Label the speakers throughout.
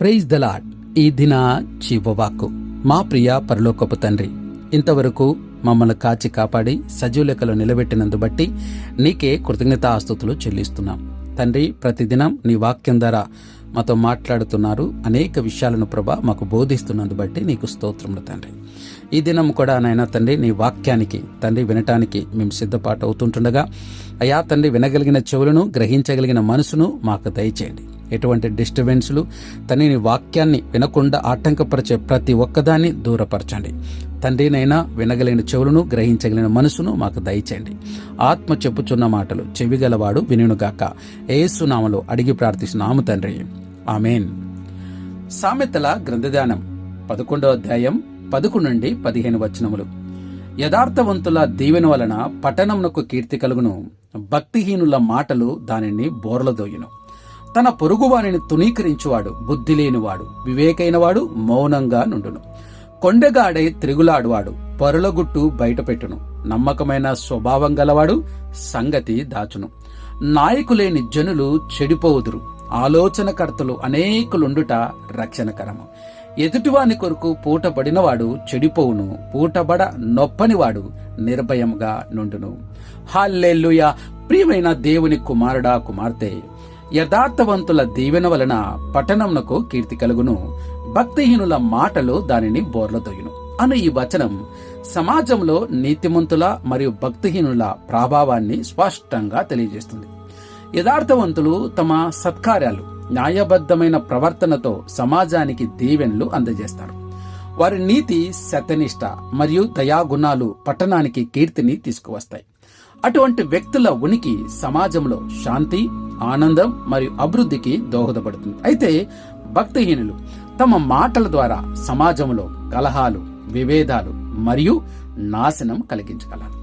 Speaker 1: Praise the ఈ దిన చివవాకు మా ప్రియ పరలోకపు తండ్రి ఇంతవరకు మమ్మల్ని కాచి కాపాడి సజీవులెక్కలు నిలబెట్టినందు బట్టి నీకే కృతజ్ఞతాస్తుతులు చెల్లిస్తున్నాం. తండ్రి ప్రతిదినం నీ వాక్యం ద్వారా మాతో మాట్లాడుతున్నారు అనేక విషయాలను ప్రభా మాకు బోధిస్తున్నందు బట్టి నీకు స్తోత్రములు తండ్రి. ఈ దినం కూడా నాయన తండ్రి నీ వాక్యానికి తండ్రి వినటానికి మేము సిద్ధపాటు అవుతుంటుండగా అయా తండ్రి వినగలిగిన చెవులను గ్రహించగలిగిన మనసును మాకు దయచేయండి. ఎటువంటి డిస్టర్బెన్స్లు తండ్రి వాక్యాన్ని వినకుండా ఆటంకపరిచే ప్రతి ఒక్కదాన్ని దూరపరచండి. తండ్రినైనా వినగలిగిన చెవులను గ్రహించగలిగిన మనసును మాకు దయచేయండి. ఆత్మ చెప్పుచున్న మాటలు చెవిగలవాడు వినుగాక ఏసునామలో అడిగి ప్రార్థిస్తున్నాము తండ్రి. ఆమెన్. సామెతల గ్రంథదానం పదకొండవ అధ్యాయం పదకొండు నుండి పదిహేను వచనములు. యథార్థవంతుల దీవెన వలన పట్టణమునకు కీర్తి కలుగును. భక్తిహీనుల మాటలు దానిని బోర్లదోయును. తన పొరుగువానిని తునీకరించువాడు బుద్ధి లేనివాడు వివేకైనవాడు మౌనంగా నుండును. కొండగాడై తిరుగులాడువాడు పరులగుట్టు బయటపెట్టును. నమ్మకమైన స్వభావం గలవాడు సంగతి దాచును. నాయకులేని జనులు చెడిపోవుదురు. ఆలోచనకర్తలు అనేకులుండుట రక్షణకరము. ఎదుటివాని కొరకు పూటబడినవాడు చెడిపోవును. పూటబడ నొప్పనివాడు నిర్భయంగా నుండును. హాల్లెల్లుయ ప్రియమైన దేవుని కుమారుడా కుమార్తె యథార్థవంతుల దీవెన వలన పట్టణంనకు కీర్తి కలుగును. భక్తిహీనుల మాటలు దానిని బోర్లతోయును అను ఈ వచనం సమాజంలో నీతిమంతుల మరియు భక్తిహీనుల ప్రభావాన్ని స్పష్టంగా తెలియజేస్తుంది. యథార్థవంతులు తమ సత్కార్యాలు న్యాయబద్ధమైన ప్రవర్తనతో సమాజానికి దీవెనలు అందజేస్తారు. వారి నీతి సత్యనిష్ట మరియు దయాగుణాలు పట్టణానికి కీర్తిని తీసుకువస్తాయి. అటువంటి వ్యక్తుల ఉనికి సమాజంలో శాంతి ఆనందం మరియు అభివృద్ధికి దోహదపడుతుంది. అయితే భక్తిహీనులు తమ మాటల ద్వారా సమాజంలో కలహాలు విభేదాలు మరియు నాశనం కలిగించగలరు.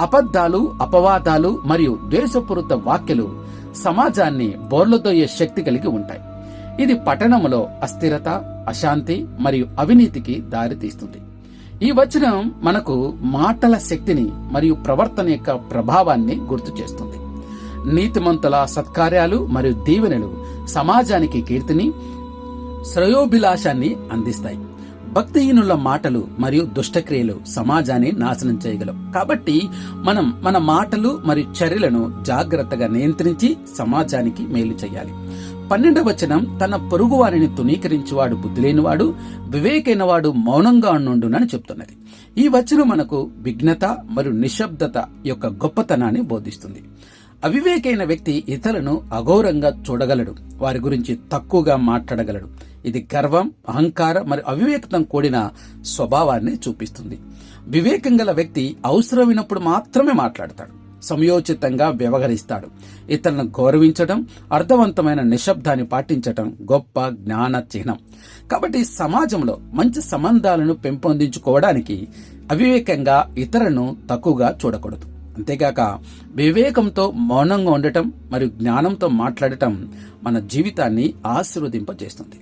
Speaker 1: అబద్ధాలు అపవాదాలు మరియు ద్వేషపూరిత వాక్యలు సమాజాన్ని బోర్లదోయే శక్తి కలిగి ఉంటాయి. ఇది పట్టణంలో అస్థిరత అశాంతి మరియు అవినీతికి దారితీస్తుంది. ఈ వచనం మనకు మాటల శక్తిని మరియు ప్రవర్తన యొక్క ప్రభావాన్ని గుర్తు చేస్తుంది. నీతిమంతుల సత్కార్యాలు మరియు దీవెనలు సమాజానికి కీర్తిని శ్రేయోభిలాషాన్ని అందిస్తాయి. భక్తిహీనుల మాటలు మరియు దుష్టక్రియలు సమాజాన్ని నాశనం చేయగలవు. కాబట్టి మనం మన మాటలు మరియు చర్యలను జాగ్రత్తగా నియంత్రించి సమాజానికి మేలు చేయాలి. పన్నెండవ వచనం తన పొరుగు వారిని తునీకరించువాడు బుద్ధి లేనివాడు వివేకైనవాడు మౌనంగా నుండునని చెప్తున్నది. ఈ వచనం మనకు విఘ్నత మరియు నిశ్శబ్దత యొక్క గొప్పతనాన్ని బోధిస్తుంది. అవివేకైన వ్యక్తి ఇతరులను అఘోరంగా చూడగలడు వారి గురించి తక్కువగా మాట్లాడగలడు. ఇది గర్వం అహంకారం మరియు అవివేకతం కూడిన స్వభావాన్ని చూపిస్తుంది. వివేకం గల వ్యక్తి అవసరమైనప్పుడు మాత్రమే మాట్లాడతాడు. సమయోచితంగా వ్యవహరిస్తాడు. ఇతరులను గౌరవించడం అర్థవంతమైన నిశ్శబ్దాన్ని పాటించడం గొప్ప జ్ఞాన చిహ్నం. కాబట్టి సమాజంలో మంచి సంబంధాలను పెంపొందించుకోవడానికి అవివేకంగా ఇతరులను తక్కువగా చూడకూడదు. అంతేగాక వివేకంతో మౌనంగా ఉండటం మరియు జ్ఞానంతో మాట్లాడటం మన జీవితాన్ని ఆశీర్వదింపజేస్తుంది.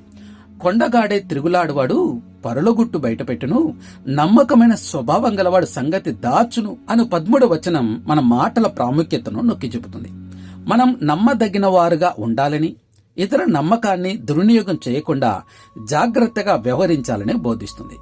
Speaker 1: కొండగాడే తిరుగులాడువాడు పరులగుట్టు బయటపెట్టును నమ్మకమైన స్వభావం గలవాడు సంగతి దాచును అను పద్ముడు వచనం మన మాటల ప్రాముఖ్యతను నొక్కి చెబుతుంది. మనం నమ్మదగిన వారుగా ఉండాలని ఇతర నమ్మకాన్ని దుర్వినియోగం చేయకుండా జాగ్రత్తగా వ్యవహరించాలని బోధిస్తుంది.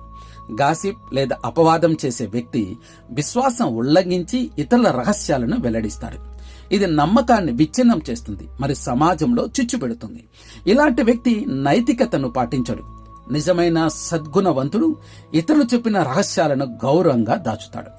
Speaker 1: గాసిప్ లేదా అపవాదం చేసే వ్యక్తి విశ్వాసం ఉల్లంఘించి ఇతరుల రహస్యాలను వెల్లడిస్తాడు. ఇది నమ్మకాన్ని విచ్ఛిన్నం చేస్తుంది మరి సమాజంలో చిచ్చు పెడుతుంది. ఇలాంటి వ్యక్తి నైతికతను పాటించడు. నిజమైన సద్గుణవంతుడు ఇతరులు చెప్పిన రహస్యాలను గౌరవంగా దాచుతాడు.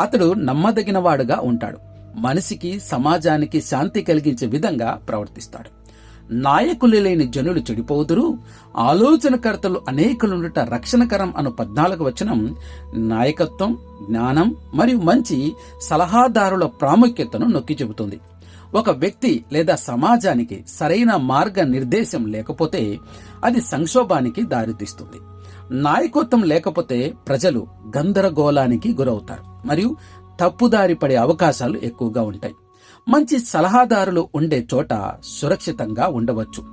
Speaker 1: అతడు నమ్మదగినవాడుగా ఉంటాడు. మనిషికి సమాజానికి శాంతి కలిగించే విధంగా ప్రవర్తిస్తాడు. నాయకులు లేని జనులు చెడిపోదురు. ఆలోచనకర్తలు అనేకులుండుట రక్షణకరం అను పద్నాలుగు వచనం నాయకత్వం జ్ఞానం మరియు మంచి సలహాదారుల ప్రాముఖ్యతను నొక్కి చెబుతుంది. ఒక వ్యక్తి లేదా సమాజానికి సరైన మార్గ నిర్దేశం లేకపోతే అది సంక్షోభానికి దారితీస్తుంది. నాయకత్వం లేకపోతే ప్రజలు గందరగోళానికి గురవుతారు మరియు తప్పుదారి పడే అవకాశాలు ఎక్కువగా ఉంటాయి. మంచి సలహాదారులు ఉండే చోట సురక్షితంగా ఉండవచ్చు.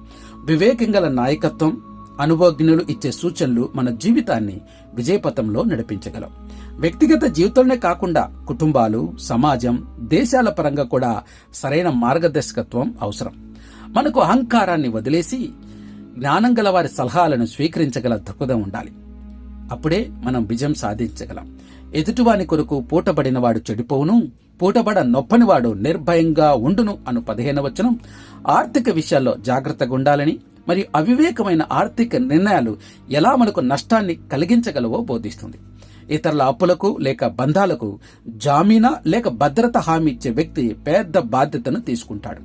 Speaker 1: వివేకం గల నాయకత్వం అనుభవజ్ఞులు ఇచ్చే సూచనలు మన జీవితాన్ని విజయపథంలో నడిపించగలం వ్యక్తిగత జీవితంలోనే కాకుండా కుటుంబాలు సమాజం దేశాల పరంగా కూడా సరైన మార్గదర్శకత్వం అవసరం. మనకు అహంకారాన్ని వదిలేసి జ్ఞానం గల వారి సలహాలను స్వీకరించగల దృక్పథం ఉండాలి. అప్పుడే మనం విజయం సాధించగలం. ఎదుటివాని కొరకు పూటబడిన వాడు చెడిపోవును పూటబడ నొప్పనివాడు నిర్భయంగా ఉండును అను పదిహేను వచనం. ఆర్థిక విషయాల్లో జాగ్రత్తగా ఉండాలని మరియు అవివేకమైన ఆర్థిక నిర్ణయాలు ఎలా మనకు నష్టాన్ని కలిగించగలవో బోధిస్తుంది. ఇతరుల అప్పులకు లేక బంధాలకు జామీనా లేక భద్రత హామీ ఇచ్చే వ్యక్తి పెద్ద బాధ్యతను తీసుకుంటాడు.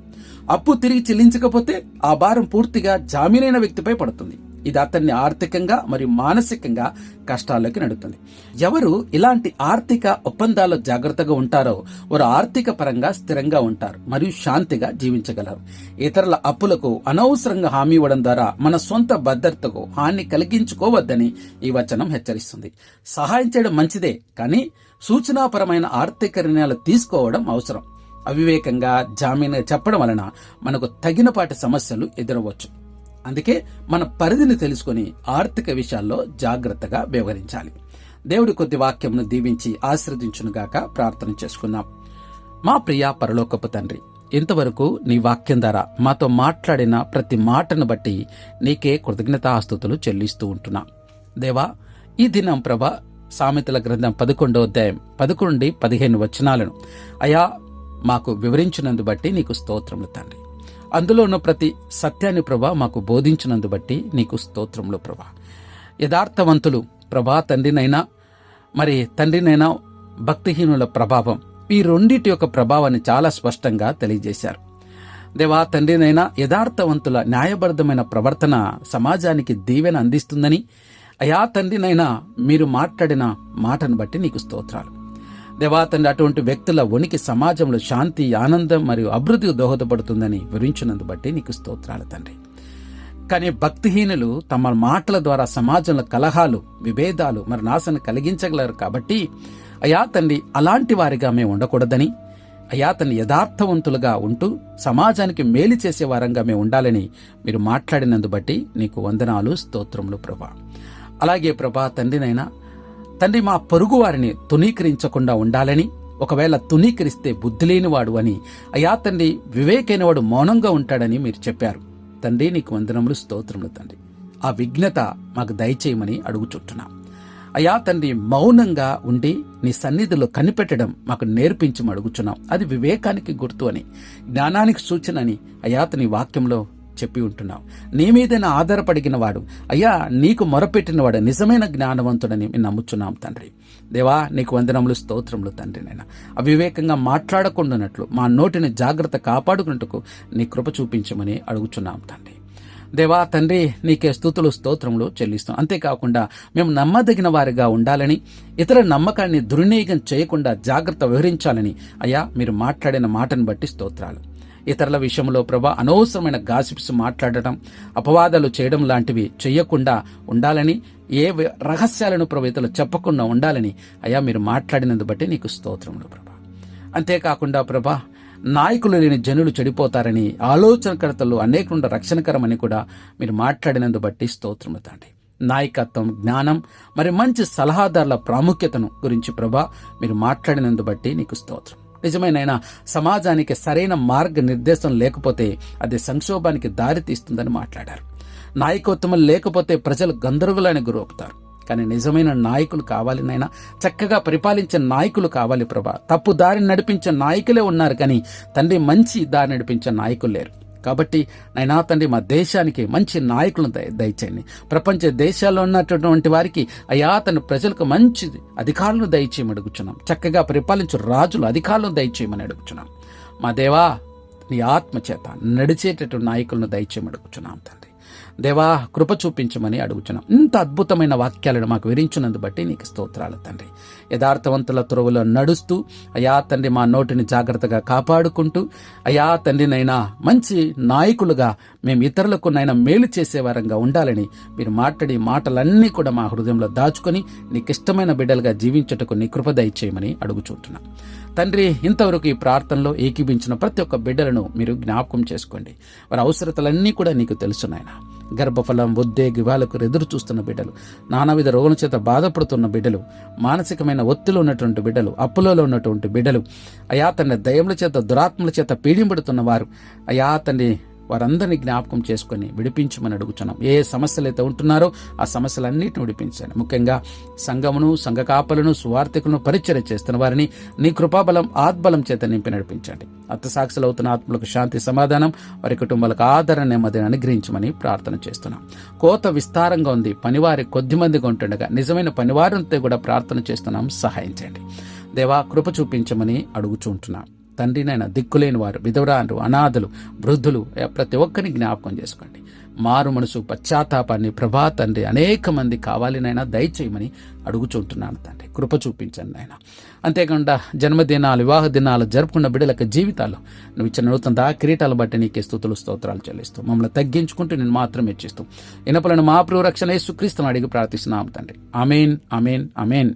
Speaker 1: అప్పు తిరిగి చెల్లించకపోతే ఆ భారం పూర్తిగా జామీనైన వ్యక్తిపై పడుతుంది. ఇది అతన్ని ఆర్థికంగా మరియు మానసికంగా కష్టాల్లోకి నడుతుంది ఎవరు ఇలాంటి ఆర్థిక ఒప్పందాల్లో జాగ్రత్తగా ఉంటారో వారు ఆర్థిక పరంగా స్థిరంగా ఉంటారు మరియు శాంతిగా జీవించగలరు. ఇతరుల అప్పులకు అనవసరంగా హామీ ఇవ్వడం ద్వారా మన సొంత భద్రతకు హాని కలిగించుకోవద్దని ఈ వచనం హెచ్చరిస్తుంది. సహాయం చేయడం మంచిదే కానీ సూచనాపరమైన ఆర్థిక నిర్ణయాలు తీసుకోవడం అవసరం. అవివేకంగా జామీన్ చెప్పడం వలన మనకు తగినపాటి సమస్యలు ఎదురవచ్చు అందుకే మన పరిధిని తెలుసుకొని ఆర్థిక విషయాల్లో జాగ్రత్తగా వ్యవహరించాలి. దేవుడి కొద్ది వాక్యంను దీవించి ఆశీర్వదించునుగాక ప్రార్థన చేసుకుందాం. మా ప్రియ పరలోకపు తండ్రి ఇంతవరకు నీ వాక్యం ద్వారా మాతో మాట్లాడిన ప్రతి మాటను బట్టి నీకే కృతజ్ఞతాస్తుతులు చెల్లిస్తూ ఉంటున్నా. దేవా ఈ దినం ప్రభ సామెతల గ్రంథం పదకొండో అధ్యాయం పదకొండు పదిహేను వచనాలను అయా మాకు వివరించినందు బట్టి నీకు స్తోత్రములు తండ్రి. అందులో ఉన్న ప్రతి సత్యాన్ని ప్రభా మాకు బోధించినందు బట్టి నీకు స్తోత్రంలో ప్రభా. యథార్థవంతులు ప్రభా తండ్రినైనా మరి తండ్రినైనా భక్తిహీనుల ప్రభావం ఈ రెండిటి యొక్క ప్రభావాన్ని చాలా స్పష్టంగా తెలియజేశారు. దేవా తండ్రినైనా యథార్థవంతుల న్యాయబద్ధమైన ప్రవర్తన సమాజానికి దీవెన అందిస్తుందని అయా తండ్రినైనా మీరు మాట్లాడిన మాటను బట్టి నీకు స్తోత్రాలు. దేవా తండ్రి అటువంటి వ్యక్తుల ఉనికి సమాజంలో శాంతి ఆనందం మరియు అభివృద్ధికి దోహదపడుతుందని వివరించినందు బట్టి నీకు స్తోత్రాలు తండ్రి. కానీ భక్తిహీనులు తమ మాటల ద్వారా సమాజంలో కలహాలు విభేదాలు మరి నాశనం కలిగించగలరు కాబట్టి అయా తండ్రి అలాంటి వారిగా మేము ఉండకూడదని అయా తండ్రి యథార్థవంతులుగా ఉంటూ సమాజానికి మేలు చేసే వారంగా మేము ఉండాలని మీరు మాట్లాడినందు బట్టి నీకు వందనాలు స్తోత్రములు ప్రభా. అలాగే ప్రభా తండ్రినైనా తండ్రి మా పొరుగు వారిని తునీకరించకుండా ఉండాలని ఒకవేళ తునీకరిస్తే బుద్ధి లేనివాడు అని. అయా తండ్రి వివేకైనవాడు మౌనంగా ఉంటాడని మీరు చెప్పారు. తండ్రి నీకు వందనములు స్తోత్రములు తండ్రి. ఆ విఘ్నత మాకు దయచేయమని అడుగుచుంటున్నాం. అయా తండ్రి మౌనంగా ఉండి నీ సన్నిధిలో కనిపెట్టడం మాకు నేర్పించమని అడుగుచున్నాం. అది వివేకానికి గుర్తు అని జ్ఞానానికి సూచన అని అయాతని వాక్యంలో చెప్పి ఉంటున్నావు. నీ మీదైనా ఆధారపడిగిన వాడు. అయ్యా నీకు మొరపెట్టినవాడు నిజమైన జ్ఞానవంతుడని మేము నమ్ముచున్నాం తండ్రి. దేవా నీకు వందనములు స్తోత్రములు తండ్రి నేను అవివేకంగా మాట్లాడకుండానట్లు మా నోటిని జాగ్రత్త కాపాడుకున్నట్టుకు నీ కృప చూపించమని అడుగుచున్నాం తండ్రి. దేవా తండ్రి నీకే స్థుతులు స్తోత్రములు చెల్లిస్తాం అంతేకాకుండా మేము నమ్మదగిన వారిగా ఉండాలని ఇతర నమ్మకాన్ని దుర్వినియోగం చేయకుండా జాగ్రత్త వివరించాలని అయ్యా మీరు మాట్లాడిన మాటను బట్టి స్తోత్రాలు. ఇతరుల విషయంలో ప్రభా అనవసరమైన గాసిప్స్ మాట్లాడటం అపవాదాలు చేయడం లాంటివి చెయ్యకుండా ఉండాలని ఏ రహస్యాలను ప్రభు ఇతరులు చెప్పకుండా ఉండాలని అయ్యా మీరు మాట్లాడినందు బట్టి నీకు స్తోత్రములు ప్రభా. అంతేకాకుండా ప్రభా నాయకులు లేని జనులు చెడిపోతారని ఆలోచనకర్తలు అనేకుండా రక్షణకరమని కూడా మీరు మాట్లాడినందు బట్టి స్తోత్రములు తండ్రి. నాయకత్వం జ్ఞానం మరి మంచి సలహాదారుల ప్రాముఖ్యతను గురించి ప్రభా మీరు మాట్లాడినందు బట్టి నీకు స్తోత్రం. నిజమైన సమాజానికి సరైన మార్గ నిర్దేశం లేకపోతే అది సంక్షోభానికి దారి తీస్తుందని మాట్లాడారు. నాయకత్వం లేకపోతే ప్రజలు గందరగోళాన్ని గురవుతారు. కానీ నిజమైన నాయకులు కావాలి చక్కగా పరిపాలించే నాయకులు కావాలి ప్రభా. తప్పు దారిని నడిపించే నాయకులే ఉన్నారు కానీ తండ్రి మంచి దారి నడిపించే నాయకులు లేరు. కాబట్టి నైనా తండ్రి మా దేశానికి మంచి నాయకులను దయ దయచేయండి. ప్రపంచ దేశాల్లో ఉన్నటువంటి వారికి అయా తన ప్రజలకు మంచి అధికారులను దయచేయమని అడుగుచున్నాం. చక్కగా పరిపాలించు రాజులు అధికారులను దయచేయమని అడుగుచున్నాం. మా దేవా నీ ఆత్మ చేత నడిచేటటువంటి నాయకులను దయచేయమని అడుగుచున్నాం తండ్రి. దేవా కృప చూపించమని అడుగుచున్నాం. ఇంత అద్భుతమైన వాక్యాలను మాకు విరించినందు బట్టి నీకు స్తోత్రాలు తండ్రి. యథార్థవంతుల త్రోవలో నడుస్తూ అయా తండ్రి మా నోటిని జాగ్రత్తగా కాపాడుకుంటూ అయా తండ్రినైనా మంచి నాయకులుగా మేము ఇతరులకు నైనా మేలు చేసేవారంగా ఉండాలని మీరు మాట్లాడి మాటలన్నీ కూడా మా హృదయంలో దాచుకొని నీకు ఇష్టమైన బిడ్డలుగా జీవించటకు నీ కృప దయచేయమని అడుగుచుంటున్నాం. తండ్రి ఇంతవరకు ఈ ప్రార్థనలో ఏకీభించిన ప్రతి ఒక్క బిడ్డలను మీరు జ్ఞాపకం చేసుకోండి. వారి అవసరతలన్నీ కూడా నీకు తెలుసు నాయన. గర్భఫలం ఉద్వేగాలకు ఎదురు చూస్తున్న బిడ్డలు. నానావిధ రోగుల చేత బాధపడుతున్న బిడ్డలు. మానసికమైన ఒత్తిలో ఉన్నటువంటి బిడ్డలు అప్పులలో ఉన్నటువంటి బిడ్డలు. అయా తండ్రి దయముల చేత దురాత్మల చేత పీడింపడుతున్న వారు. అయా తండ్రి వారందరినీ జ్ఞాపకం చేసుకొని విడిపించమని అడుగుతున్నాం ఏ సమస్యలు అయితే ఉంటున్నారో ఆ సమస్యలన్నిటిని విడిపించండి. ముఖ్యంగా సంఘమును సంఘ కాపలను సువార్థికులను పరిచయం చేస్తున్న వారిని నీ కృపాబలం ఆత్బలం చేత నింపి నడిపించండి. అత్తసాక్షులు అవుతున్న ఆత్మలకు శాంతి సమాధానం వారి కుటుంబాలకు ఆదరణ నెమ్మదిని అనుగ్రహించమని ప్రార్థన చేస్తున్నాం. కోత విస్తారంగా ఉంది. పనివారి కొద్ది మందిగా ఉంటుండగా నిజమైన పనివారంతో కూడా ప్రార్థన చేస్తున్నాం. సహాయం చేయండి. దేవా కృప చూపించమని అడుగుచూ ఉంటున్నాం తండ్రినైనా దిక్కులేని వారు విధవరాలు అనాథలు వృద్ధులు ప్రతి ఒక్కరిని జ్ఞాపకం చేసుకోండి. మారు మనసు పశ్చాత్తాపాన్ని ప్రభా తండ్రి అనేక మంది కావాలినైనా దయచేయమని అడుగుచుంటున్నాను తండ్రి. కృప చూపించండి ఆయన అంతేకాకుండా జన్మదినాలు వివాహ దినాలు జరుపుకున్న బిడ్డలకు జీవితాలు నువ్వు ఇచ్చిన నూతన దా కిరీటాలు బట్టి నీకే స్థుతులు స్తోత్రాలు చెల్లిస్తూ మమ్మల్ని తగ్గించుకుంటూ నేను మాత్రం ఇచ్చిస్తూ ఇనపలను మా ప్రియ రక్షణ యేసుక్రీస్తుని అడిగి ప్రార్థిస్తున్నాం తండ్రి. అమేన్ అమేన్ అమేన్